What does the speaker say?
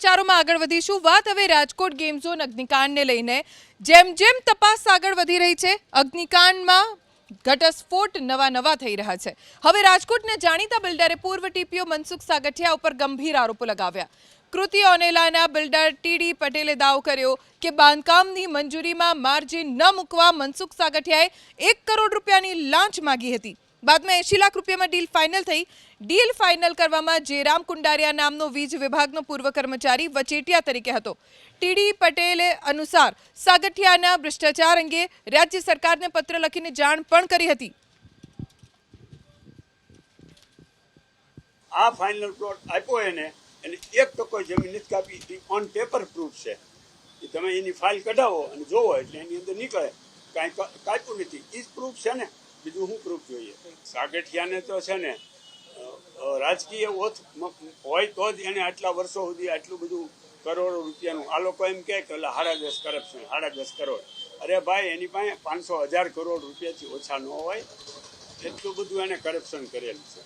સમાચારોમાં આગળ વધીશું. વાત હવે રાજકોટ ગેમ ઝોન અગ્નિકાંડને લઈને. જેમ જેમ તપાસ આગળ વધી રહી છે, અગ્નિકાંડમાં ઘટસ્ફોટ નવા નવા થઈ રહ્યા છે. હવે રાજકોટના જાણીતા બિલ્ડરે પૂર્વ ટીપીઓ મનસુખ સાગઠિયા ઉપર ગંભીર આરોપો લગાવ્યા. કૃતિ ઓનેલાના બિલ્ડર ટીડી પટેલે દાવો કર્યો કે બાંધકામની મંજૂરીમાં માર્જિન ન મૂકવા મનસુખ સાગઠિયાએ એક કરોડ રૂપિયાની લાંચ માગી હતી. બાદમાં એંશી લાખ રૂપિયામાં ડીલ ફાઇનલ થઈ. ડીલ ફાઇનલ કરવામાં જયરામ કુંડારિયા નામનો વીજ વિભાગનો પૂર્વ કર્મચારી વચેટિયા તરીકે હતો. ટીડી પટેલે અનુસાર સાગઠિયાના ભ્રષ્ટાચાર અંગે રાજ્ય સરકારને પત્ર લખીને જાણ પણ કરી હતી. આ ફાઇનલ પ્લોટ આપ્યો એને, અને એક ટકો જમીન નથી કાપી, એ ઓન પેપર પ્રૂફ છે. એ તમે એની ફાઇલ કઢાવો અને જોવો એટલે એની અંદર નીકળે. કાંઈ કાપ્યું નથી. એ જ પ્રૂફ છે ને? બીજું શું પ્રૂફ જોઈએ? સાગઠિયાને તો છે ને રાજકીય ઓથ હોય તો જ એને આટલા વર્ષો સુધી આટલું બધું કરોડો રૂપિયાનું, આ લોકો એમ કહે કે સાડા દસ કરપ્શન સાડા દસ કરોડ. અરે ભાઈ, એની પાસે પાંચસો હજાર કરોડ રૂપિયાથી ઓછા ન હોય. એટલું બધું એને કરપ્શન કરેલું છે.